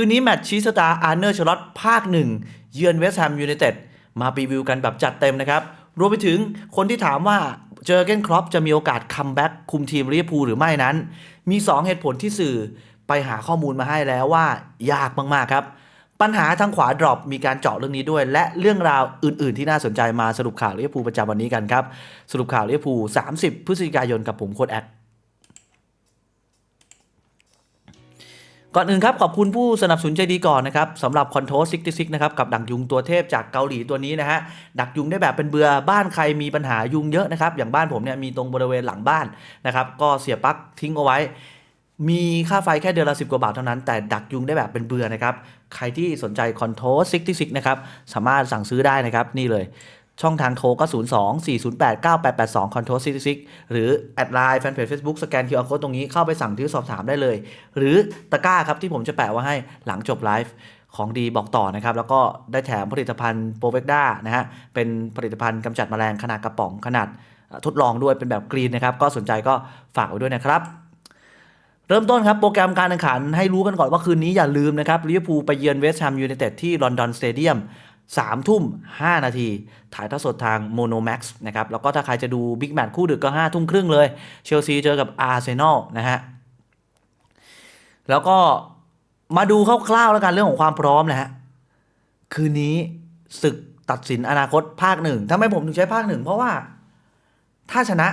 คืนนี้แมตช์ชีสตาร์อาร์เนอร์ชลอตภาคหนึ่งเยือนเวสต์แฮมยูไนเต็ดมารีวิวกันแบบจัดเต็มนะครับ รวมไปถึงคนที่ถามว่าเจอเกนครอปจะมีโอกาสคัมแบ็กคุมทีมลิเวอร์พูลหรือไม่นั้น มี 2 เหตุผลที่สื่อไปหาข้อมูลมาให้แล้วว่ายากมาก ๆ ครับ ปัญหาทางขวาดรอปมีการเจาะเรื่องนี้ด้วย และเรื่องราวอื่น ๆ ที่น่าสนใจมาสรุปข่าวลิเวอร์พูลประจำวันนี้กันครับ สรุปข่าวลิเวอร์พูล30 พฤศจิกายนกับผมโค้ดแอด ก่อนอื่นครับขอบคุณผู้สนับสนุนใจดีก่อนนะครับสำหรับคอนโทร66นะครับกับดักยุงตัวเทพจากเกาหลีตัวนี้นะฮะดักยุงได้แบบเป็นเบือบ้านใครมีปัญหายุงเยอะนะครับอย่างบ้านผมเนี่ยมีตรงบริเวณหลังบ้านนะครับก็เสียบปลั๊กทิ้งเอาไว้ มีค่าไฟแค่เดือนละ10กว่าบาทเท่านั้น แต่ดักยุงได้แบบเป็นเบือนะครับใครที่สนใจคอนโทร66นะครับสามารถสั่งซื้อได้นะครับนี่เลย ช่องทางโทรก็ 02 408 9882 Control 66หรือ แอดไลน์แฟนเพจ Facebook สแกน QR Code ตรงนี้เข้าไปสั่งที่สอบถามได้เลย หรือตะกร้าครับที่ผมจะแปะไว้ให้หลังจบไลฟ์ของดีบอกต่อนะครับ แล้วก็ได้แถมผลิตภัณฑ์โปรเวกด้านะฮะเป็นผลิตภัณฑ์กำจัดแมลงขนาดกระป๋องขนาดทดลองด้วยเป็นแบบกรีนนะครับ ก็สนใจก็ฝากไว้ด้วยนะครับ เริ่มต้นครับ โปรแกรมการแข่งขันให้รู้กันก่อนว่าคืนนี้อย่าลืมนะครับลิเวอร์พูลไปเยือนเวสต์แฮมยูไนเต็ดที่ลอนดอนสเตเดียม 3 ทุ่ม 5 นาที ถ่ายทอดสดทางโมโนแม็กซ์นะครับ แล้วก็ถ้าใครจะดูบิ๊กแมตช์คู่ดึกก็ 5 ทุ่มครึ่งเลย เชลซีเจอกับอาร์เซนอลนะฮะ แล้วก็มาดูคร่าวๆแล้วกันเรื่องของความพร้อมนะฮะ คืนนี้ศึกตัดสินอนาคตภาคหนึ่งทำไมผมถึงใช้ภาคหนึ่งเพราะว่า ถ้าชนะ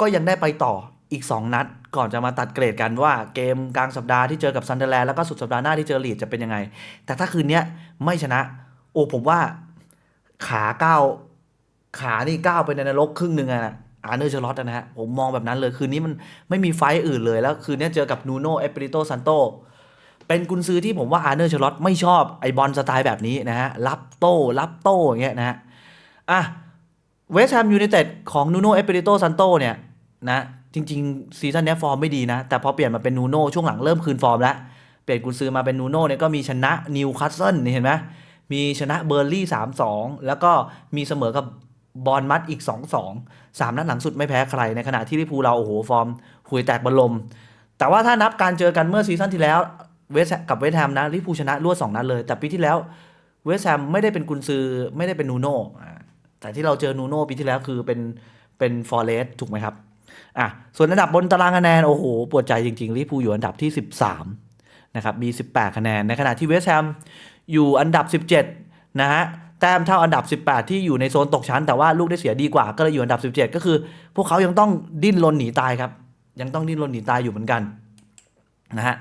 ก็ยังได้ไปต่ออีก 2 นัดก่อนจะมาตัดเกรดกันว่าเกมกลางสัปดาห์ที่เจอกับซันเดอร์แลนด์แล้วก็สุดสัปดาห์หน้าที่เจอลีดจะเป็นยังไง แต่ถ้าคืนนี้ไม่ชนะ โอ้ผมว่าขาก้าวขานี่ก้าวไปในนรกครึ่งหนึ่งอะนะอาร์เนอร์ชลอตนะฮะ ผมมองแบบนั้นเลย คืนนี้มันไม่มีไฟอื่นเลยแล้ว คืนนี้เจอกับนูโน่เอเปริโตซันโตเป็นกุนซือที่ผมว่าอาร์เนอร์ชลอตไม่ชอบไอบอลสไตล์แบบนี้นะฮะ รับโต้รับโต้อย่างเงี้ยนะฮะอะเวสต์แฮมยูไนเต็ดของนูโน่เอเปริโตซันโตเนี่ยนะจริงๆ ซีซั่นนี้ฟอร์มไม่ดีนะ แต่พอเปลี่ยนมาเป็นนูโน่ช่วงหลังเริ่มคืนฟอร์มแล้ว เปลี่ยนกุนซือมาเป็นนูโน่เนี่ยก็มีชนะนิวคาสเซิลนี่เห็นไหม มีชนะเบอร์ลี่3-2แล้วก็มีเสมอกับบอลมัดอีก 2-2 3 นัดหลังสุดไม่แพ้ใคร ในขณะที่ลิพูเราโอ้โหฟอร์มหุยแตกบรรลม แต่ว่าถ้านับการเจอกันเมื่อซีซั่นที่แล้วเวสกับเวสแฮมนะลิพูชนะรวด2นัดเลย แต่ปีที่แล้วเวสแฮมไม่ได้เป็นกุนซือไม่ได้เป็นนูโน่แต่ที่เราเจอนูโน่ปีที่แล้วคือเป็นเป็นฟอร์เรสถูกไหมครับอะส่วนอันดับบนตารางคะแนนโอ้โหปวดใจจริงๆลิพูอยู่อันดับที่ 13นะครับมี 18 คะแนนในขณะที่เวสแฮม อยู่อันดับ 17 นะฮะแต้มเท่าอันดับ 18 ที่อยู่ในโซนตกชั้น แต่ว่าลูกได้เสียดีกว่าก็เลยอยู่อันดับ 17 ก็คือ พวกเขายังต้องดิ้นรนหนีตายครับ ยังต้องดิ้นรนหนีตายอยู่เหมือนกันนะฮะ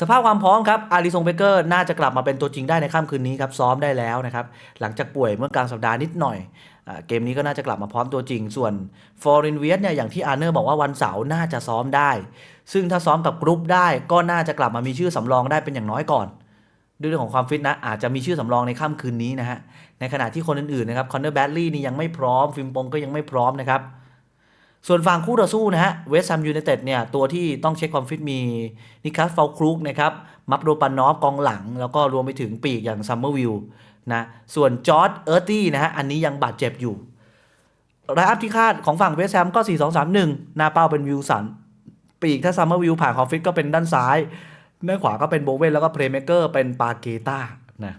สภาพความพร้อมครับอาริซงเบเกอร์น่าจะกลับมาเป็นตัวจริงได้ในค่ำคืนนี้ครับซ้อมได้แล้วนะครับหลังจากป่วยเมื่อกลางสัปดาห์นิดหน่อยอเกมนี้ก็น่าจะกลับมาพร้อมตัวจริง ส่วนฟอร์เรนเวียสเนี่ยอย่างที่อาร์เนอร์บอกว่าวันเสาร์น่าจะซ้อมได้ ซึ่งถ้าซ้อมกับกรุ๊ปได้ก็น่าจะกลับมามีชื่อสำรองได้เป็นอย่างน้อยก่อน ด้วยเรื่องของความฟิตนะ อาจจะมีชื่อสำรองในค่ำคืนนี้นะฮะ ในขณะที่คนอื่นๆนะครับคอนเนอร์แบดลี่นี่ยังไม่พร้อม ฟิล์มปงก็ยังไม่พร้อมนะครับ ส่วนฝั่งคู่ต่อสู้นะฮะเวสต์แฮมยูไนเต็ดเนี่ยตัวที่ต้องเช็คความฟิตมีนิคัสฟาลครูกนะครับมัปโรปานอฟกองหลัง แล้วก็รวมไปถึงปีกอย่างซัมเมอร์วิลนะส่วนจอร์ดเออร์ตี้นะฮะอันนี้ยังบาดเจ็บอยู่รายอัพที่คาดของฝั่งเวสต์แฮมก็ 4-2-3-1 หน้าเป้าเป็นวิลสัน ปีกถ้าซัมเมอร์วิลผ่านคอฟิตก็เป็นด้านซ้าย ด้านขวาก็เป็นโบเวนแล้วก็เพลย์เมเกอร์เป็นปาเกต้านะ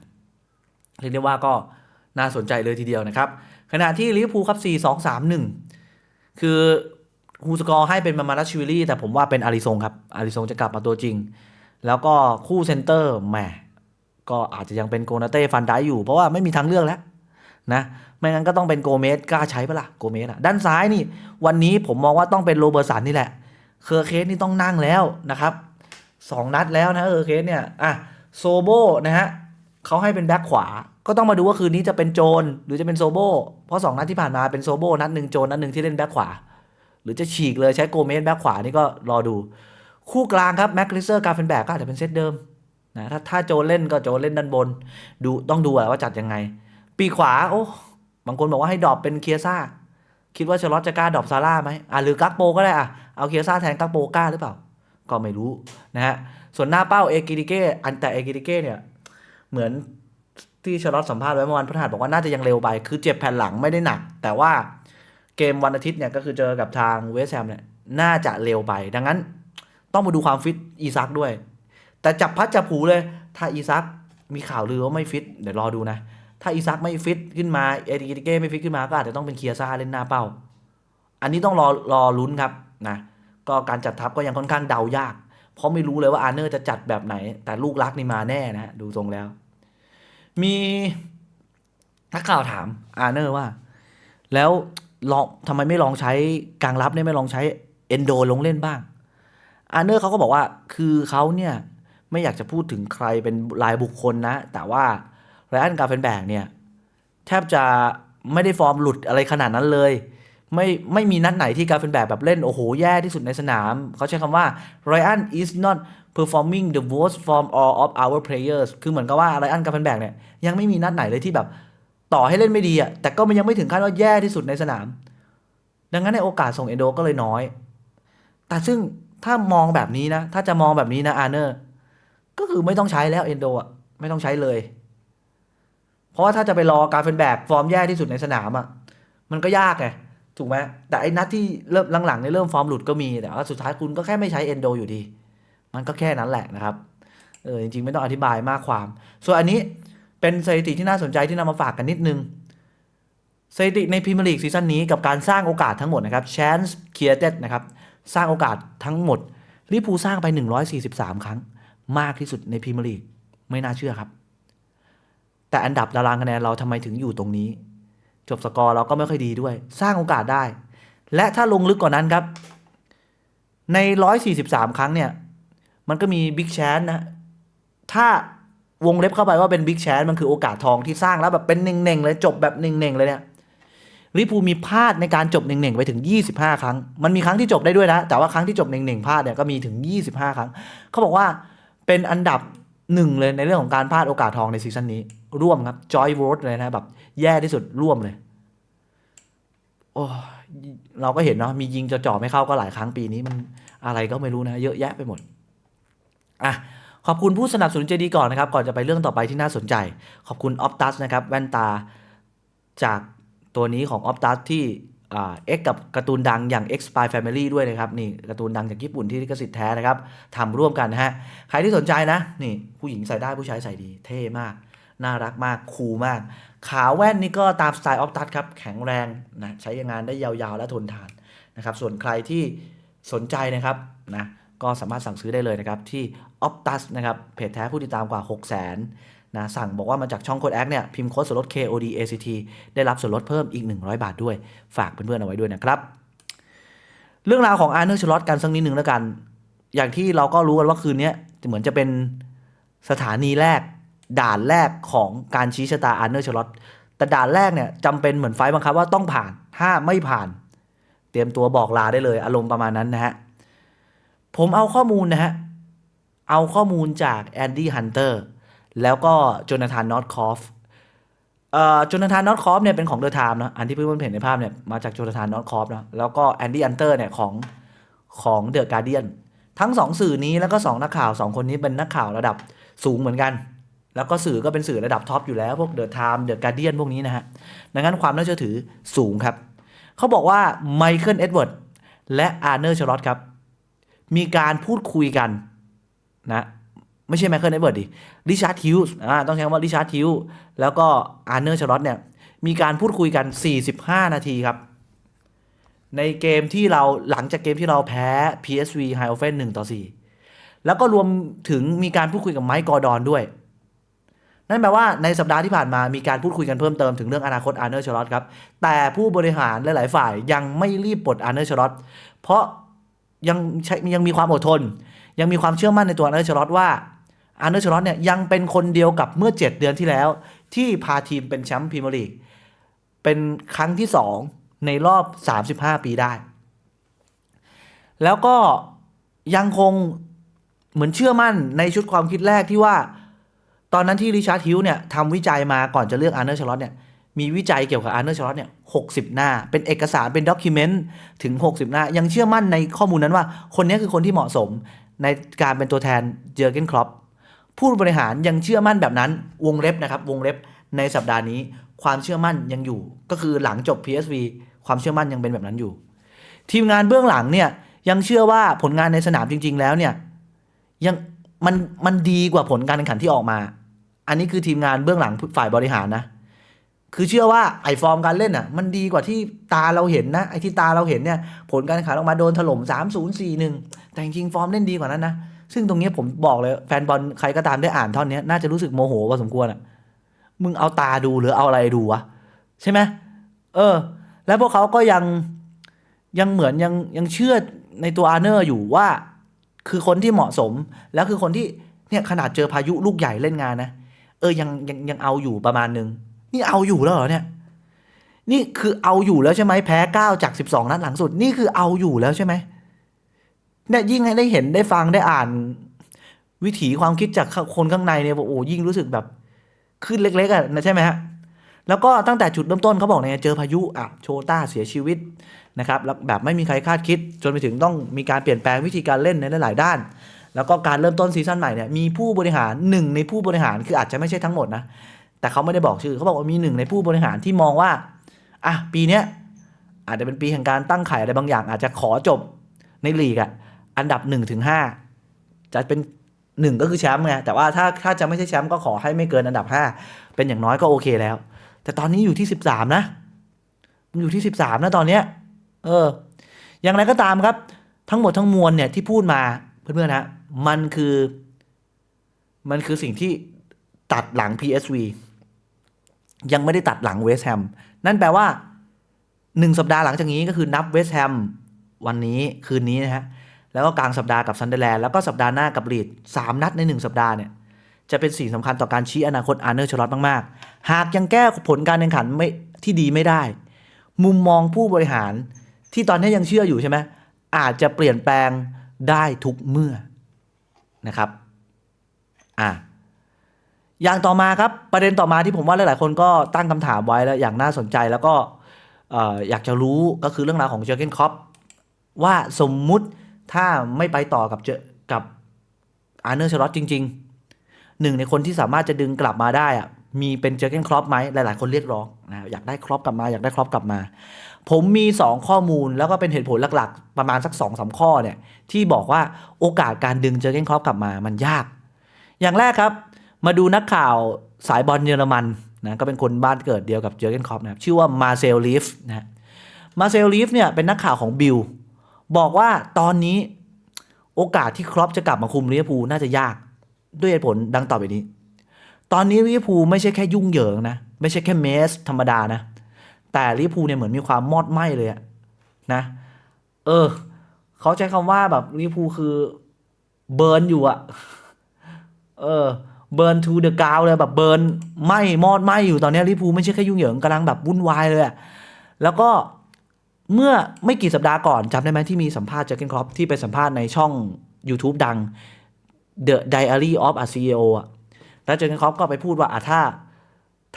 เรียกได้ว่าก็น่าสนใจเลยทีเดียวนะครับ ขณะที่ลิเวอร์พูลครับ 4-2-3-1 คือฮูสกอร์ให้เป็นมามาราชิวิลี่แต่ผมว่าเป็นอาริซงครับอาริซงจะกลับมาตัวจริง แล้วก็คู่เซนเตอร์แหมก็อาจจะยังเป็นโกนาเต้ฟันได้อยู่ เพราะว่าไม่มีทางเลือกแล้วนะไม่งั้นก็ต้องเป็นโกเมสกล้าใช้ปะล่ะโกเมสอะด้านซ้ายนี่ วันนี้ผมมองว่าต้องเป็นโรเบอร์สันนี่แหละ เคอร์เคสนี่ต้องนั่งแล้วนะครับ สองนัดแล้วนะเออเคสเนี่ยอะโซโบนะฮะเขาให้เป็นแบ็คขวา ก็ต้องมาดูว่าคืนนี้จะเป็นโจนหรือจะเป็นโซโบเพราะสองนัดที่ผ่านมาเป็นโซโบนัดหนึ่งโจนนัดหนึ่งที่เล่นแบ็คขวา หรือจะฉีกเลยใช้โกเมสแบ็คขวานี่ก็รอดู คู่กลางครับแม็กลิเซอร์กาเฟนแบกก็อาจจะเป็นเซตเดิมนะถ้าถ้าโจนเล่นก็โจนเล่นด้านบน ดูต้องดูอะว่าจัดยังไง ปีขวาโอ้บางคนบอกว่าให้ดรอปเป็นเคียซ่าคิดว่าชลอตจะกล้าดรอปซาร่าไหมอะหรือกักโปก็ได้อะเอาเคียซ่าแทนกักโปกล้าหรือเปล่า ก็ไม่รู้นะฮะ ส่วนหน้าเป้าเอกิติเก้อันแต่เอกิติเก้เนี่ย เหมือนที่ชอร์ลอตสัมภาษณ์ไว้เมื่อวันพฤหัสบอกว่าน่าจะยังเร็วไป คือเจ็บแผ่นหลังไม่ได้หนัก แต่ว่าเกมวันอาทิตย์เนี่ยก็คือเจอกับทางเวสแฮมเนี่ยน่าจะเร็วไป ดังนั้นต้องมาดูความฟิตอีซักด้วย แต่จับพัดจับผูเลย ถ้าอีซักมีข่าวลือว่าไม่ฟิต เดี๋ยวรอดูนะ ถ้าอีซักไม่ฟิตขึ้นมา เอดิกิเก้ไม่ฟิตขึ้นมาก็อาจจะต้องเป็นเคียซ่าเล่นหน้าเป้า อันนี้ต้องรอรอลุ้นครับนะ ก็การจัดทัพก็ยังค่อนข้างเดายาก เพราะไม่รู้เลยว่าอาร์เนอร์จะจัดแบบไหน แต่ลูกรักนี่มาแน่นะดูทรงแล้ว มีนักข่าวถามอาร์เนอร์ว่า แล้วลองทำไมไม่ลองใช้กลางรับเนี่ยไม่ลองใช้เอนโดลงเล่นบ้าง อาร์เนอร์เขาก็บอกว่าคือเขาเนี่ยไม่อยากจะพูดถึงใครเป็นรายบุคคลนะ แต่ว่าไรอันกาเฟนแบกเนี่ยแทบจะไม่ได้ฟอร์มหลุดอะไรขนาดนั้นเลย ไม่ไม่มีนัดไหนที่กาเฟนแบกแบบเล่น โอ้โห แย่ที่สุดในสนาม เขาใช้คำว่า Ryan is not performing the worst form all of our players คือเหมือนกับว่าไรอันกาเฟนแบกเนี่ยยังไม่มีนัดไหนเลยที่แบบต่อให้เล่นไม่ดีอะแต่ก็มันยังไม่ถึงขั้นว่าแย่ที่สุดในสนาม ดังนั้นในโอกาสส่งเอนโดก็เลยน้อย แต่ซึ่งถ้ามองแบบนี้นะ ถ้าจะมองแบบนี้นะอาร์เนอร์ก็คือไม่ต้องใช้แล้วเอนโดอะไม่ต้องใช้เลย เพราะว่าถ้าจะไปรอการเฟนแบกฟอร์มแย่ที่สุดในสนามอะมันก็ยากไง ถูกไหมแต่ไอ้นัดที่เริ่มหลังๆในยเริ่มฟอร์มหลุดก็มี แต่ว่าสุดท้ายคุณก็แค่ไม่ใช้เอนโดอยู่ดี มันก็แค่นั้นแหละนะครับ เออจริงๆ ไม่ต้องอธิบายมากความ ส่วนอันนี้เป็นสถิติที่น่าสนใจที่นำมาฝากกันนิดนึงสถิติในพรีเมียร์ลีกซีซั่นนี้กับการสร้างโอกาสทั้งหมดนะครับ chance created นะครับสร้างโอกาสทั้งหมดลิเวอร์พูสร้างไป 143 ครั้ง มากที่สุดในพรีเมียร์ลีกไม่น่าเชื่อครับ แต่อันดับตารางคะแนนเราทำไมถึงอยู่ตรงนี้ จบสกอร์เราก็ไม่ค่อยดีด้วย สร้างโอกาสได้ และถ้าลงลึกกว่านั้นครับ ใน 143 ครั้งเนี่ย มันก็มีบิ๊กแชนนะ ถ้าวงเล็บเข้าไปว่าเป็นบิ๊กแชนมันคือโอกาสทองที่สร้างแล้วแบบเป็นเน่งๆเลยจบแบบเน่งๆเลยเนี่ยลิพูมีพลาดในการจบเน่งๆไปถึง 25 ครั้ง มันมีครั้งที่จบได้ด้วยนะ แต่ว่าครั้งที่จบเน่งๆพลาดเนี่ยก็มีถึง 25 ครั้ง เขาบอกว่าเป็นอันดับหนึ่งเลยในเรื่องของการพลาดโอกาสทองในซีซั่นนี้ ร่วมครับจอยโรดเลยนะแบบ แย่ที่สุดร่วมเลย โอ้เราก็เห็นเนาะมียิงจะจ่อไม่เข้าก็หลายครั้งปีนี้มันอะไรก็ไม่รู้นะ เยอะแยะไปหมดอะขอบคุณผู้สนับสนุนใจดีก่อนนะครับ ก่อนจะไปเรื่องต่อไปที่น่าสนใจ ขอบคุณออ t ตัสนะครับ แว่นตาจากตัวนี้ของออ t ตัสที่เอ็กกับการ์ตูนดังอย่าง X Spy Family ด้วยนะครับนี่การ์ตูนดังจากญี่ปุ่นที่ลิขสิทธิ์แท้นะครับทำร่วมกันนะฮะ ใครที่สนใจนะ นี่ผู้หญิงใส่ได้ผู้ชายใส่ดีเท่มาก น่ารักมากคูลมาก ขาแว่นนี่ก็ตามสไตล์ออ t ตัสครับ แข็งแรงนะใช้งานได้ยาวๆ และทนทานนะครับ ส่วนใครที่สนใจนะครับนะก็สามารถสั่งซื้อได้เลยนะครับที่ Optus นะครับเพจแท้ผู้ติดตามกว่า 6 0 0 0 0นะสั่งบอกว่ามาจากช่องโค้ดแอคเนี่ยพิมพ์โค้ดส่วนลด KOD ACT ได้รับส่วนลดเพิ่มอีก 100 บาทด้วย ฝากเพื่อนๆเอาไว้ด้วยนะครับ เรื่องราวของอาร์เนอร์ชลอตกันสักนิดหนึ่งแล้วกัน อย่างที่เราก็รู้กันว่าคืนนี้เหมือนจะเป็นสถานีแรก ด่านแรกของการชี้ชะตาอาร์เนอร์ชลอตแต่ด่านแรกเนี่ยจำเป็นเหมือนไฟบังคับว่าต้องผ่าน ถ้าไม่ผ่าน เตรียมตัวบอกลาได้เลย อารมณ์ประมาณนั้นนะฮะ ผมเอาข้อมูลนะฮะ เอาข้อมูลจากแอนดี้ฮันเตอร์แล้วก็โจนาธานนอตคอฟเอ่อโจนาธานนอตคอฟเนี่ยเป็นของเดอะไทม์นะ อันที่เพื่อนๆเห็นในภาพเนี่ยมาจากโจนาธานนอตคอฟนะ แล้วก็แอนดี้ฮันเตอร์เนี่ยของของเดอะการเดียนทั้งสองสื่อนี้แล้วก็สองนักข่าวสองคนนี้เป็นนักข่าวระดับสูงเหมือนกัน แล้วก็สื่อก็เป็นสื่อระดับท็อปอยู่แล้ว พวกเดอะไทม์เดอะการเดียนพวกนี้นะฮะ ดังนั้นความน่าเชื่อถือสูงครับ เขาบอกว่าไมเคิลเอ็ดเวิร์ดและอาร์เนอร์ชาร์ลอตครับ มีการพูดคุยกันนะไม่ใช่ไมเคิลเอ็ดเวิร์ดดิริชาร์ดฮิลส์อ่าต้องใช้คำว่าริชาร์ดฮิลส์แล้วก็อาร์เนอร์ชาร์ลอตเนี่ยมีการพูดคุยกัน 45 นาทีครับ ในเกมที่เราหลังจากเกมที่เราแพ้ PSV h i o f e n 1ต่อ4แล้วก็รวมถึงมีการพูดคุยกับไมค์กอร์ดอนด้วย นั่นแปลว่าในสัปดาห์ที่ผ่านมามีการพูดคุยกันเพิ่มเติมถึงเรื่องอนาคตอาร์เนอร์ชลอตครับ แต่ผู้บริหารหลาย ๆ ฝ่ายยังไม่รีบปลดอาร์เนอร์ชลอตเพราะยังใช้ยังมีความอดทน ยังมีความเชื่อมั่นในตัวอาร์เนอร์ชลอตว่าอาร์เนอร์ชลอตเนี่ยยังเป็นคนเดียวกับเมื่อ 7 เดือนที่แล้ว ที่พาทีมเป็นแชมป์พรีเมียร์ลีกเป็นครั้งที่ 2 ในรอบ 35 ปีได้ แล้วก็ยังคงเหมือนเชื่อมั่นในชุดความคิดแรกที่ว่า ตอนนั้นที่ริชาร์ดฮิลเนี่ยทำวิจัยมาก่อนจะเลือกอาร์เนอร์ชลอตเนี่ยมีวิจัยเกี่ยวกับอาร์เนอร์ชลอตเนี่ยหกหน้า เป็นเอกสารเป็นด็อกิเมนต์ถึง 60 หน้า ยังเชื่อมั่นในข้อมูลนั้นว่า คนนี้คือคนที่เหมาะสมในการเป็นตัวแทนเจอเกนครอปผู้บริหารยังเชื่อมั่นแบบนั้นวงเล็บนะครับ วงเล็บในสัปดาห์นี้ ความเชื่อมั่นยังอยู่ ก็คือหลังจบ PSV ความเชื่อมั่นยังเป็นแบบนั้นอยู่ ทีมงานเบื้องหลังเนี่ยยังเชื่อว่าผลงานในสนามจริง ๆ แล้วเนี่ยยังมันมันดีกว่าผลการแข่งขันที่ออกมา อันนี้คือทีมงานเบื้องหลังฝ่ายบริหารนะ คือเชื่อว่าไอฟอร์มการเล่นอะ มันดีกว่าที่ตาเราเห็นนะ ไอที่ตาเราเห็นเนี่ย ผลการข่งขันออกมาโดนถล่ม 3 0 4 1 แต่จริงๆฟอร์มเล่นดีกว่านั้นนะ ซึ่งตรงนี้ผมบอกเลยแฟนบอลใครก็ตามได้อ่านท่อนนี้น่าจะรู้สึกโมโหพอสมควรอะ มึงเอาตาดูหรือเอาอะไรดูวะใช่ไหมเออ แล้วพวกเขาก็ยังยังเหมือนยังยังเชื่อในตัวอาร์เนอร์อยู่ว่า คือคนที่เหมาะสมแล้วคือคนที่เนี่ยขนาดเจอพายุลูกใหญ่เล่นงานนะ เออยังยังยังเอาอยู่ประมาณนึง นี่เอาอยู่แล้วเหรอเนี่ย นี่คือเอาอยู่แล้วใช่ไหมแพ้เก้าจากสิบสองนัดหลังสุด นี่คือเอาอยู่แล้วใช่ไหมเนี่ยยิ่งให้ได้เห็นได้ฟังได้อ่าน วิถีความคิดจากคนข้างในเนี่ยโอ้ยิ่งรู้สึกแบบขึ้นเล็กๆอะนะใช่ไหมฮะแล้วก็ตั้งแต่จุดเริ่มต้นเขาบอกเนี่ยเจอพายุอะโชต้าเสียชีวิตนะครับแล้วแบบไม่มีใครคาดคิด จนไปถึงต้องมีการเปลี่ยนแปลงวิธีการเล่นในหลายๆด้าน แล้วก็การเริ่มต้นซีซั่นใหม่เนี่ยมีผู้บริหารหนึ่งในผู้บริหารคืออาจจะไม่ใช่ทั้งหมดนะแต่เขาไม่ได้บอกชื่อเขาบอกว่ามีหนึ่งในผู้บริหารที่มองว่าอะปีเนี้ยอาจจะเป็นปีแห่งการตั้งไข่อะไรบางอย่าง อาจจะขอจบในลีกอะอันดับ1นถึงหจะเป็น 1 ก็คือแชมป์ไงแต่ว่าถ้าถ้าจะไม่ใช่แชมป์ก็ขอให้ไม่เกินอันดับ 5 เป็นอย่างน้อยก็โอเคแล้ว แต่ตอนนี้อยู่ที่ 13 นะมันอยู่ที่ 13 นะตอนเนี้ยเออ อย่างไรก็ตามครับ ทั้งหมดทั้งมวลเนี่ยที่พูดมาเพื่อนๆนะ มันคือ มันคือสิ่งที่ตัดหลัง PSV ยังไม่ได้ตัดหลังเวสแฮมนั่นแปลว่าหนึ่งสัปดาห์หลังจากนี้ก็คือนับเวสแฮมวันนี้คืนนี้นะฮะ แล้วก็กลางสัปดาห์กับซันเดอร์แลนด์แล้วก็สัปดาห์หน้ากับลีดสามนัดในหนึ่งสัปดาห์เนี่ย จะเป็นสิ่งสำคัญต่อการชี้อนาคตอาร์เนอร์ชลอตมากๆ หากยังแก้ผลการแข่งขันไม่ที่ดีไม่ได้ มุมมองผู้บริหารที่ตอนนี้ยังเชื่ออยู่ใช่ไหมอาจจะเปลี่ยนแปลงได้ทุกเมื่อ นะครับอะอย่างต่อมาครับประเด็นต่อมาที่ผมว่าหลาย ๆ คนก็ตั้งคำถามไว้แล้วอย่างน่าสนใจแล้วก็อยากจะรู้ก็คือเรื่องราวของเจอร์เกนคอปว่าสมมุติถ้าไม่ไปต่อกับเจอกับอาร์เนอร์ชลอตจริง ๆ หนึ่งในคนที่สามารถจะดึงกลับมาได้อะมีเป็นเจอร์เกนครอปไหมหลาย ๆ คนเรียกร้องนะอยากได้ครอปกลับมาอยากได้ครอปกลับมา ผมมี 2 ข้อมูลแล้วก็เป็นเหตุผลหลักๆ ประมาณสัก2อสข้อเนี่ยที่บอกว่าโอกาสการดึงเจอร์เกนครอปกลับมามันยาก อย่างแรกครับ มาดูนักข่าวสายบอลเยอรมันนะก็เป็นคนบ้านเกิดเดียวกับเจอร์เกนครอปนะครับชื่อว่ามาเซลลีฟนะมาเซลลีฟเนี่ยเป็นนักข่าวของบิลบอกว่าตอนนี้โอกาสที่ครอปจะกลับมาคุมลิเวอร์พูลน่าจะยาก ด้วยเหตุผลดังต่อไปนี้ ตอนนี้ลิเวอร์พูลไม่ใช่แค่ยุ่งเหยิงนะ ไม่ใช่แค่เมสธรรมดานะ แต่ลิเวอร์พูลเนี่ยเหมือนมีความมอดไหม้เลยอะนะ เออ เขาใช้คำว่าแบบลิเวอร์พูลคือเบิร์นอยู่อะเออเบิร์นทูเดอะกาวเลยแบบเบิร์นไหม้มอดไหม้อยู่ตอนนี้ลิเวอร์พูลไม่ใช่แค่ยุ่งเหยิงกำลังแบบวุ่นวายเลยอะแล้วก็เมื่อไม่กี่สัปดาห์ก่อนจำได้ไหมที่มีสัมภาษณ์เจอร์เกนครอปที่ไปสัมภาษณ์ในช่อง YouTube ดัง The Diary of a CEO อะแล้วเจอร์เกนครอปก็ไปพูดว่าอะถ้า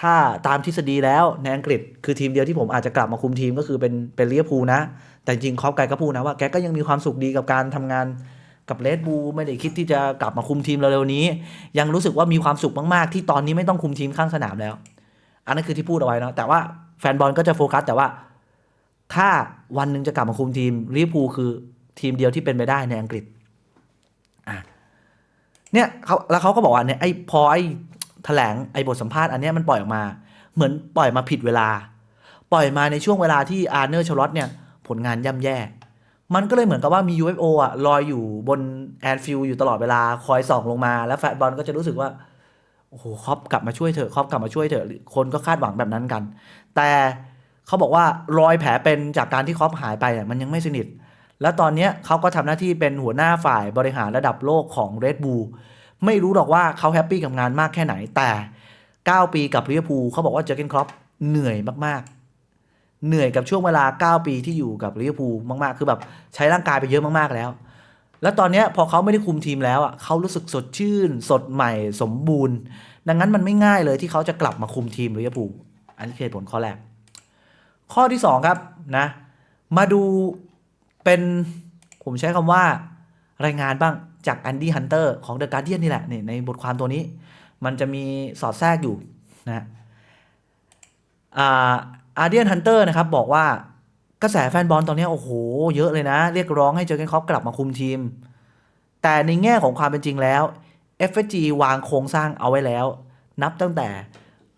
ถ้าตามทฤษฎีแล้วในอังกฤษคือทีมเดียวที่ผมอาจจะกลับมาคุมทีมก็คือเป็นเป็นเวอร์พูนะ แต่จริงครอปแกก็พูดนะว่าแกก็ยังมีความสุขดีกับการทำงานกับเลดบูไม่ได้คิดที่จะกลับมาคุมทีมเร็วๆนี้ ยังรู้สึกว่ามีความสุขมากๆ ที่ตอนนี้ไม่ต้องคุมทีมข้างสนามแล้ว อันนั้นคือที่พูดเอาไว้นะแต่ว่าแฟนบอลก็จะโฟกัสแต่ว่า ถ้าวันหนึ่งจะกลับมาคุมทีมลิเวอร์พูลคือทีมเดียวที่เป็นไปได้ในอังกฤษอะเนี่ยเขาแล้วเขาก็บอกว่าเนี่ยไอ้พอไอ้ แถลงไอ้บทสัมภาษณ์อันนี้มันปล่อยออกมา เหมือนปล่อยมาผิดเวลา ปล่อยมาในช่วงเวลาที่อาร์เนอร์ชลอตเนี่ยผลงานย่ำแย่ มันก็เลยเหมือนกับว่ามี UFO อะลอยอยู่บนแอนฟิลอยู่ตลอดเวลาคอยส่องลงมาแล้วแฟนบอลก็จะรู้สึกว่าโอ้โหครอปกลับมาช่วยเถอะครอปกลับมาช่วยเถอะคนก็คาดหวังแบบนั้นกัน แต่เขาบอกว่ารอยแผลเป็นจากการที่ครอปหายไปอะมันยังไม่สนิท แล้วตอนนี้เขาก็ทำหน้าที่เป็นหัวหน้าฝ่ายบริหารระดับโลกของ Red Bull ไม่รู้หรอกว่าเขาแฮปปี้กับงานมากแค่ไหนแต่ 9 ปีกับลิเวอร์พูลเขาบอกว่าเจอเกนครอปเหนื่อยมากๆ เหนื่อยกับช่วงเวลา 9 ปีที่อยู่กับลิเวอร์พูลมากๆ คือแบบใช้ร่างกายไปเยอะมากๆแล้ว แล้วตอนนี้พอเขาไม่ได้คุมทีมแล้วอะเขารู้สึกสดชื่น สดใหม่สมบูรณ์ ดังนั้นมันไม่ง่ายเลยที่เขาจะกลับมาคุมทีมลิเวอร์พูลอันนี้เหตุผลข้อแรกข้อที่ 2 ครับนะมาดูเป็นผมใช้คำว่า รายงานบ้าง จากแอนดี้ฮันเตอร์ของ The Guardian นี่แหละนี่ในบทความตัวนี้ มันจะมีสอดแทรกอยู่นะอาร์เดียนฮันเตอร์นะครับบอกว่ากระแสแฟนบอลตอนนี้โอ้โห เยอะเลยนะ เรียกร้องให้เจอเกนคอปกลับมาคุมทีม แต่ในแง่ของความเป็นจริงแล้ว FG วางโครงสร้างเอาไว้แล้ว นับตั้งแต่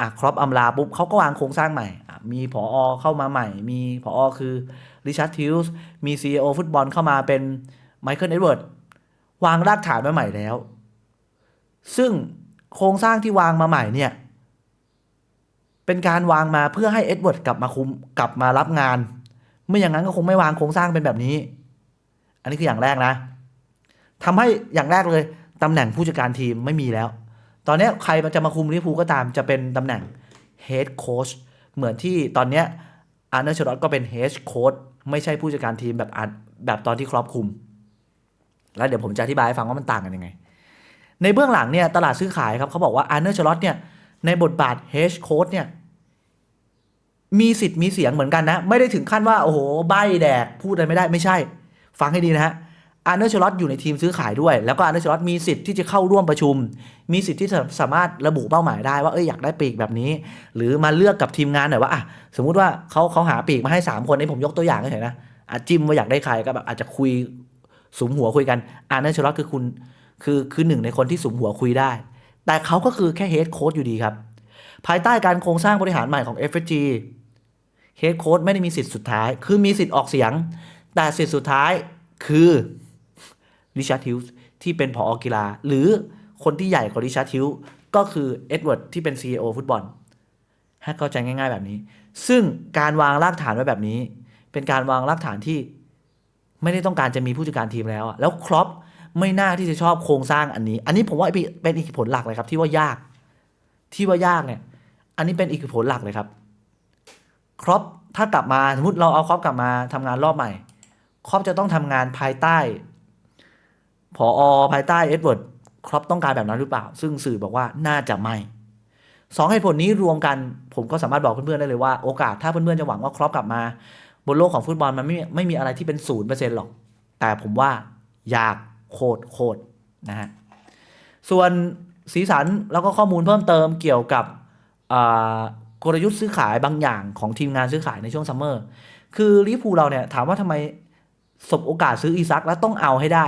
อะครอปอำลาปุ๊บเขาก็วางโครงสร้างใหม่ มีผออเข้ามาใหม่ มีผออคือริชาร์ดทิลส์มี CEO ฟุตบอลเข้ามาเป็นไมเคิลเอ็ดเวิร์ด วางรากฐานไว้ใหม่แล้ว ซึ่งโครงสร้างที่วางมาใหม่เนี่ย เป็นการวางมาเพื่อให้เอ็ดเวิร์ดกลับมาคุมกลับมารับงาน ไม่อย่างนั้นก็คงไม่วางโครงสร้างเป็นแบบนี้ อันนี้คืออย่างแรกนะทำให้อย่างแรกเลยตำแหน่งผู้จัดการทีมไม่มีแล้ว ตอนนี้ใครมันจะมาคุมลิเวอร์พูลก็ตามจะเป็นตำแหน่งเฮดโค้ชเหมือนที่ตอนเนี้ยอาร์เนอร์ชอตก็เป็นเฮดโค้ชไม่ใช่ผู้จัดการทีมแบบแบบตอนที่ครอปคุม แล้วเดี๋ยวผมจะอธิบายให้ฟังว่ามันต่างกันยังไง ในเบื้องหลังเนี่ยตลาดซื้อขายครับเขาบอกว่าอาร์เนอร์ชลอตเนี่ยในบทบาทเฮดโค้ชเนี่ยมีสิทธิ์มีเสียงเหมือนกันนะ ไม่ได้ถึงขั้นว่า โอ้โห ใบแดก พูดอะไรไม่ได้ไม่ใช่ ฟังให้ดีนะฮะอาร์เนอร์ชลอตอยู่ในทีมซื้อขายด้วย แล้วก็อาร์เนอร์ชลอตมีสิทธิ์ที่จะเข้าร่วมประชุม มีสิทธิ์ที่สามารถระบุเป้าหมายได้ว่าเอ้ยอยากได้ปีกแบบนี้ หรือมาเลือกกับทีมงานหน่อยว่าอะสมมุติว่าเขาเขาหาปีกมาให้ 3 คนนี้ผมยกตัวอย่างเฉยๆนะอะจิ้มว่าอยากได้ใครก็แบบอาจจะคุย สุมหัวคุยกันอาร์เนอร์ชลอตคือคุณคือคือหนึ่งในคนที่สุมหัวคุยได้ แต่เขาก็คือแค่เฮดโค้ชอยู่ดีครับ ภายใต้การโครงสร้างบริหารใหม่ของ FG เฮดโค้ชไม่ได้มีสิทธิ์สุดท้าย คือมีสิทธิ์ออกเสียง แต่สิทธิ์สุดท้ายคือริชาร์ดฮิลส์ที่เป็นผอกีฬา หรือคนที่ใหญ่กว่าริชาร์ดฮิลส์ก็คือเอ็ดเวิร์ดที่เป็น CEO ฟุตบอลให้เข้าใจง่าย ๆ แบบนี้ ซึ่งการวางรากฐานไว้แบบนี้ เป็นการวางรากฐานที่ ไม่ได้ต้องการจะมีผู้จัดการทีมแล้วอะแล้วครอปไม่น่าที่จะชอบโครงสร้างอันนี้ อันนี้ผมว่าเป็นอีกผลหลักเลยครับ ที่ว่ายาก ที่ว่ายากเนี่ย อันนี้เป็นอีกผลหลักเลยครับ ครอปถ้ากลับมาสมมติเราเอาครอปกลับมาทำงานรอบใหม่ ครอปจะต้องทำงานภายใต้ผออภายใต้เอ็ดเวิร์ดครอปต้องการแบบนั้นหรือเปล่า ซึ่งสื่อบอกว่าน่าจะไม่สองเหตุผลนี้รวมกัน ผมก็สามารถบอกเพื่อนๆได้เลยว่าโอกาสถ้าเพื่อนๆจะหวังว่าครอปกลับมา บนโลกของฟุตบอลมันไม่ไม่มีอะไรที่เป็นศูนย์เปอร์เซ็นต์หรอก แต่ผมว่ายากโคตรโคตรนะฮะ ส่วนสีสันแล้วก็ข้อมูลเพิ่มเติมเกี่ยวกับกลยุทธ์ซื้อขายบางอย่างของทีมงานซื้อขายในช่วงซัมเมอร์ คือลิเวอร์พูเราเนี่ยถามว่าทำไมสบโอกาสซื้ออีซักแล้วต้องเอาให้ได้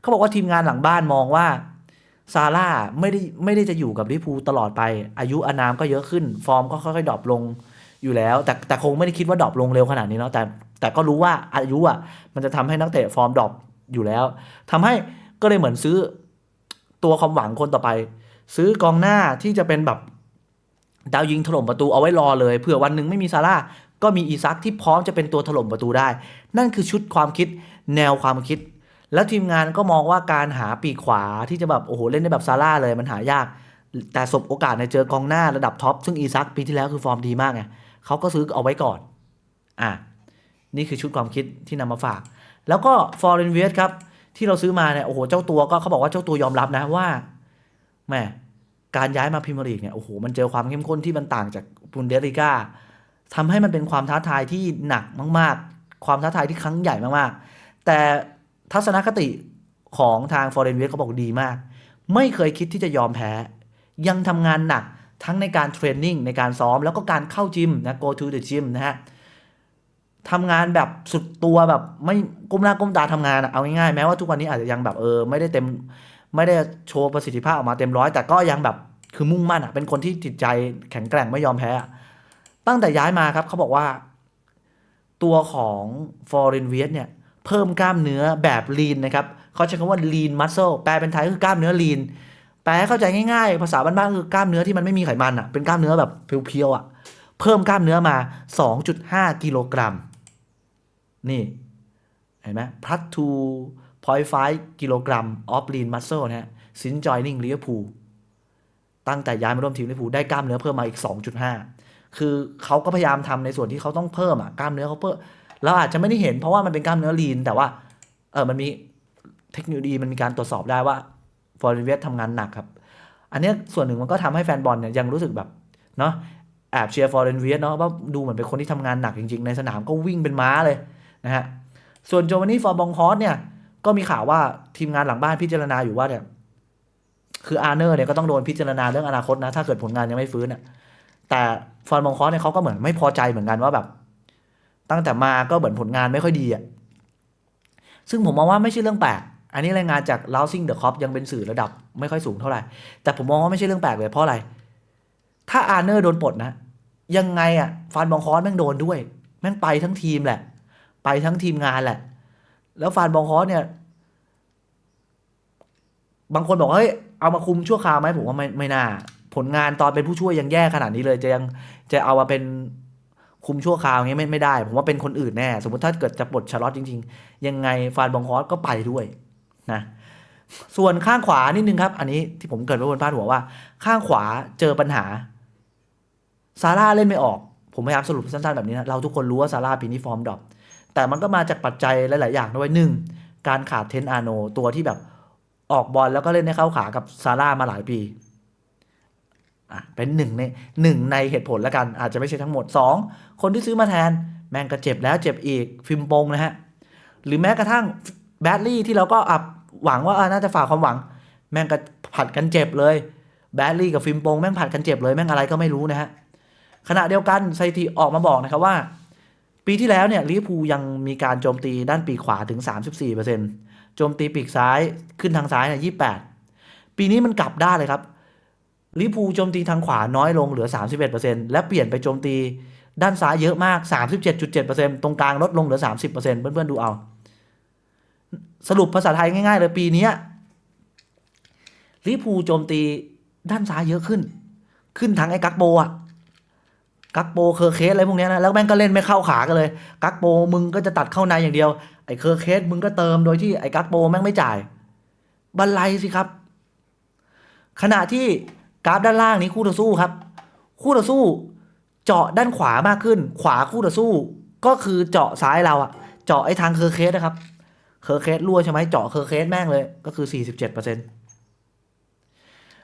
เขาบอกว่าทีมงานหลังบ้านมองว่าซาร่าไม่ได้ไม่ได้จะอยู่กับลิเวอร์พูตลอดไป อายุอานามก็เยอะขึ้น ฟอร์มก็ค่อยๆดรอปลง อยู่แล้ว แต่แต่คงไม่ได้คิดว่าดรอปลงเร็วขนาดนี้เนาะแต่แต่ก็รู้ว่าอายุอะมันจะทำให้นักเตะฟอร์มดรอปอยู่แล้วทำให้ก็เลยเหมือนซื้อตัวความหวังคนต่อไป ซื้อกองหน้าที่จะเป็นแบบดาวยิงถล่มประตูเอาไว้รอเลยเผื่อวันหนึ่งไม่มีซาร่าก็มีอีซักที่พร้อมจะเป็นตัวถล่มประตูได้ นั่นคือชุดความคิดแนวความคิด แล้วทีมงานก็มองว่าการหาปีกขวาที่จะแบบโอ้โหเล่นได้แบบซาร่าเลยมันหายาก แต่สบโอกาสในเจอกองหน้าระดับท็อปซึ่งอีซักปีที่แล้วคือฟอร์มดีมากไง เขาก็ซื้อเอาไว้ก่อน อะ นี่คือชุดความคิดที่นำมาฝาก แล้วก็ฟอร์เรนเวสครับ ที่เราซื้อมาเนี่ย โอ้โห เจ้าตัวก็เขาบอกว่าเจ้าตัวยอมรับนะว่าแหมการย้ายมาพรีเมียร์ลีกเนี่ย โอ้โห มันเจอความเข้มข้นที่มันต่างจากบุนเดสลิก้าทำให้มันเป็นความท้าทายที่หนักมาก ๆ ความท้าทายที่ครั้งใหญ่มากๆ แต่ทัศนคติของทางฟอร์เรนเวสเขาบอกดีมาก ไม่เคยคิดที่จะยอมแพ้ ยังทำงานหนัก ทั้งในการเทรนนิ่งในการซ้อมแล้วก็การเข้าจิมนะ go to the gym นะฮะทำงานแบบสุดตัวแบบไม่ก้มหน้าก้มตาทำงานเอาง่ายๆแม้ว่าทุกวันนี้อาจจะยังแบบเออไม่ได้เต็มไม่ได้โชว์ประสิทธิภาพออกมาเต็มร้อยแต่ก็ยังแบบคือมุ่งมั่นอะเป็นคนที่จิตใจแข็งแกร่งไม่ยอมแพ้ตั้งแต่ย้ายมาครับเขาบอกว่า ตัวของฟอร์เรนเวียสเนี่ยเพิ่มกล้ามเนื้อแบบลีนนะครับเขาใช้คำว่า lean muscle แปลเป็นไทยก็คือกล้ามเนื้อลีน แปลเข้าใจง่ายๆ ภาษาบ้านๆคือกล้ามเนื้อที่มันไม่มีไขมันอะเป็นกล้ามเนื้อแบบเพียวๆอะเพิ่มกล้ามเนื้อมา 2.5 กิโลกรัม นี่ เห็นไหม plus two point five กิโลกรัม of lean muscle นะฮะ since joining Liverpool ตั้งแต่ย้ายมาร่วมทีมลิเวอร์พูลได้กล้ามเนื้อเพิ่มมาอีก 2.5 คือเขาก็พยายามทำในส่วนที่เขาต้องเพิ่มอะกล้ามเนื้อเขาเพิ่มเราอาจจะไม่ได้เห็นเพราะว่ามันเป็นกล้ามเนื้อลีนแต่ว่าเออมันมีเทคโนโลยีมันมีการตรวจสอบได้ว่า ฟอร์เรนเวสทำงานหนักครับ อันนี้ส่วนหนึ่งมันก็ทำให้แฟนบอลเนี่ยยังรู้สึกแบบเนาะแอบเชียร์ฟอร์เรนเวสเนาะว่าดูเหมือนเป็นคนที่ทำงานหนักจริงๆ ในสนามก็วิ่งเป็นม้าเลยนะฮะส่วนโจวานนี่ฟอร์บองฮอสเนี่ยก็มีข่าวว่าทีมงานหลังบ้านพิจารณาอยู่ว่าเนี่ยคืออาร์เนอร์เนี่ยก็ต้องโดนพิจารณาเรื่องอนาคตนะ ถ้าเกิดผลงานยังไม่ฟื้นอะแต่ฟอร์บองฮอสเนี่ยเขาก็เหมือนไม่พอใจเหมือนกันว่าแบบ ตั้งแต่มาก็เหมือนผลงานไม่ค่อยดีอะซึ่งผมมองว่าไม่ใช่เรื่องแปลก อันนี้รายงานจาก Lousing the Cop ยังเป็นสื่อระดับไม่ค่อยสูงเท่าไหร่ แต่ผมมองว่าไม่ใช่เรื่องแปลกเลยเพราะอะไร ถ้าอาร์เนอร์โดนปลดนะ ยังไงอะฟานบองคอสแม่งโดนด้วย แม่งไปทั้งทีมแหละ ไปทั้งทีมงานแหละ แล้วฟานบองคอสเนี่ย บางคนบอกเฮ้ยเอามาคุมชั่วคราวไหมผมว่าไม่ไม่น่า ผลงานตอนเป็นผู้ช่วยยังแย่ขนาดนี้เลย จะยังจะเอามาเป็นคุมชั่วคราวอย่างเงี้ยไม่ไม่ได้ ผมว่าเป็นคนอื่นแน่ สมมติถ้าเกิดจะปลดชาร์ลอตจริง ๆ ยังไงฟานบองคอสก็ไปด้วย นะส่วนข้างขวานิดนึงครับ อันนี้ที่ผมเกิดไว้บนพาดหัวว่า ข้างขวาเจอปัญหาซาร่าเล่นไม่ออก ผมพยายามสรุปสั้นๆแบบนี้นะ เราทุกคนรู้ว่าซาร่าปีนี้ฟอร์มดรอปแต่มันก็มาจากปัจจัยหลาย ๆ อย่างด้วยหนึ่งการขาดเทนอาโน ตัวที่แบบออกบอลแล้วก็เล่นให้เข้าขากับซาร่ามาหลายปีอะเป็นหนึ่งในหนึ่งในเหตุผลแล้วกัน อาจจะไม่ใช่ทั้งหมดสองคนที่ซื้อมาแทน แมงก็เจ็บแล้วเจ็บอีกฟิมปงนะฮะหรือแม้กระทั่งแบดลี่ที่เราก็อับ หวังว่าน่าจะฝากความหวัง แม่งก็ผัดกันเจ็บเลย แบดลี่กับฟิมโปงแม่งผัดกันเจ็บเลยแม่งอะไรก็ไม่รู้นะฮะขณะเดียวกันไซทีออกมาบอกนะครับว่า ปีที่แล้วเนี่ยลิเวอร์พูลยังมีการโจมตีด้านปีกขวาถึง 34%โจมตีปีกซ้ายขึ้นทางซ้ายเนี่ย28 ปีนี้มันกลับด้านเลยครับลิเวอร์พูลโจมตีทางขวาน้อยลงเหลือ 31%และเปลี่ยนไปโจมตีด้านซ้ายเยอะมาก 37.7%ตรงกลางลดลงเหลือ 30%เพื่อนๆดูเอา สรุปภาษาไทยง่ายๆเลยปีนี้ลิพูโจมตีด้านซ้ายเยอะขึ้น ขึ้นทางไอ้กักโบอะกักโปเคอร์เคสอะไรพวกเนี้ยนะแล้วแม่งก็เล่นไม่เข้าขากันเลย กักโปมึงก็จะตัดเข้าในอย่างเดียว ไอ้เคอร์เคสมึงก็เติมโดยที่ไอ้กักโปแม่งไม่จ่ายบันไลสิครับ ขณะที่กราฟด้านล่างนี้คู่ต่อสู้ครับ คู่ต่อสู้ เจาะด้านขวามากขึ้น ขวาคู่ต่อสู้ ก็คือเจาะซ้ายเราอะเจาะไอ้ทางเคอร์เคสนะครับ เคอร์เคสรั่วใช่ไหมเจาะเคอร์เคสแม่งเลยก็คือ 47%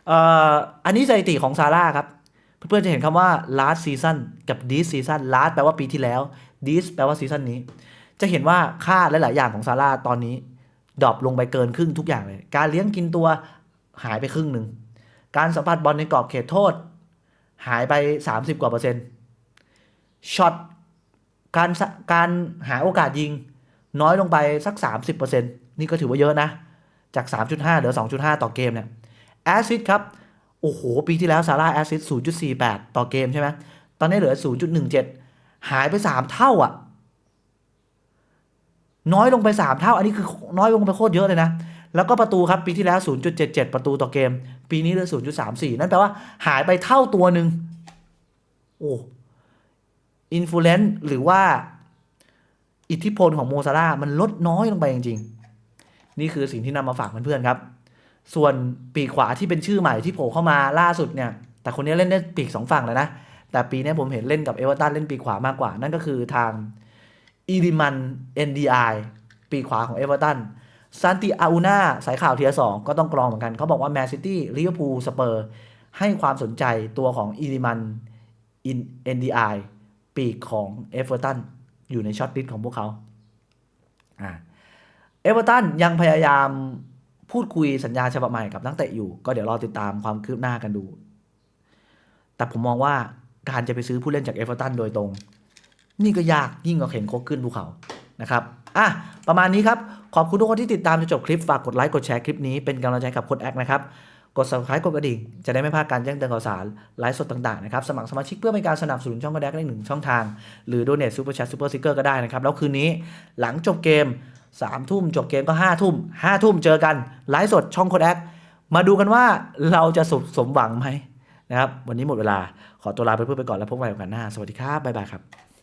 เอ่ออันนี้สถิติของซาร่าครับ เพื่อนๆจะเห็นคำว่า last season กับ this season last แปลว่าปีที่แล้ว this แปลว่าซีซั่นนี้ จะเห็นว่าค่าหลาย ๆ อย่างของซาร่าตอนนี้ดรอปลงไปเกินครึ่งทุกอย่างเลย การเลี้ยงกินตัวหายไปครึ่งหนึ่ง การสัมผัสบอลในกรอบเขตโทษ หายไป 30 กว่าเปอร์เซ็นต์ ช็อต การการหาโอกาสยิง น้อยลงไปสัก 30%นี่ก็ถือว่าเยอะนะ จาก 3.5 เหลือ 2.5 ต่อเกมเนี่ยแอซิสครับ โอ้โห ปีที่แล้วซาร่าแอซิสต์0.48 ต่อเกมใช่ไหมตอนนี้เหลือ 0.17 หายไป 3 เท่าอะ น้อยลงไป 3 เท่า อันนี้คือน้อยลงไปโคตรเยอะเลยนะ แล้วก็ประตูครับปีที่แล้ว 0.77 ประตูต่อเกม ปีนี้เหลือ 0.34 นั่นแปลว่าหายไปเท่าตัวหนึ่งโอ้อินฟลูเอนซ์หรือว่า อิทธิพลของโมซาร่ามันลดน้อยลงไปจริงๆ นี่คือสิ่งที่นำมาฝากเพื่อนๆครับ ส่วนปีกขวาที่เป็นชื่อใหม่ที่โผล่เข้ามาล่าสุดเนี่ย แต่คนนี้เล่นได้ปีกสองฝั่งเลยนะ แต่ปีนี้ผมเห็นเล่นกับเอเวอร์ตันเล่นปีกขวามากกว่า นั่นก็คือทางอีริมัน NDI ปีกขวาของเอเวอร์ตันซานติอาอูนาสายข่าวเทียสองก็ต้องกรองเหมือนกัน เขาบอกว่าแมนซิตี้ลิเวอร์พูลสเปอร์ให้ความสนใจตัวของอีริมันอิน NDI ปีกของเอเวอร์ตัน อยู่ในช็อตลิสต์ของพวกเขาอ่าเอเวอร์ตันยังพยายามพูดคุยสัญญาฉบับใหม่กับนักเตะอยู่ ก็เดี๋ยวรอติดตามความคืบหน้ากันดู แต่ผมมองว่าการจะไปซื้อผู้เล่นจากเอเวอร์ตันโดยตรง นี่ก็ยากยิ่งกว่าเข็นโคกขึ้นภูเขานะครับอะประมาณนี้ครับ ขอบคุณทุกคนที่ติดตามจนจบคลิป ฝากกดไลค์ กดแชร์คลิปนี้เป็นกำลังใจกับโค้ดแอคนะครับ กด subscribe กดกระดิ่ง จะได้ไม่พลาดการแจ้งเตือนข่าวสารไลฟ์สดต่างๆนะครับ สมัครสมาชิกเพื่อเป็นการสนับสนุนช่องกระแดกได้หนึ่งช่องทาง หรือ donate super chat super sticker ก็ได้นะครับ แล้วคืนนี้หลังจบเกม3ามทุ่มจบเกมก็5้าทุ่มห้าทุ่มเจอกันไลฟ์สดช่องโคดแอคมาดูกันว่าเราจะสมสมหวังไหมนะครับ วันนี้หมดเวลาขอตัวลาไปเพื่อไปก่อนแล้วพบกันใหม่โอกาสหน้า สวัสดีครับ บ๊ายบายครับ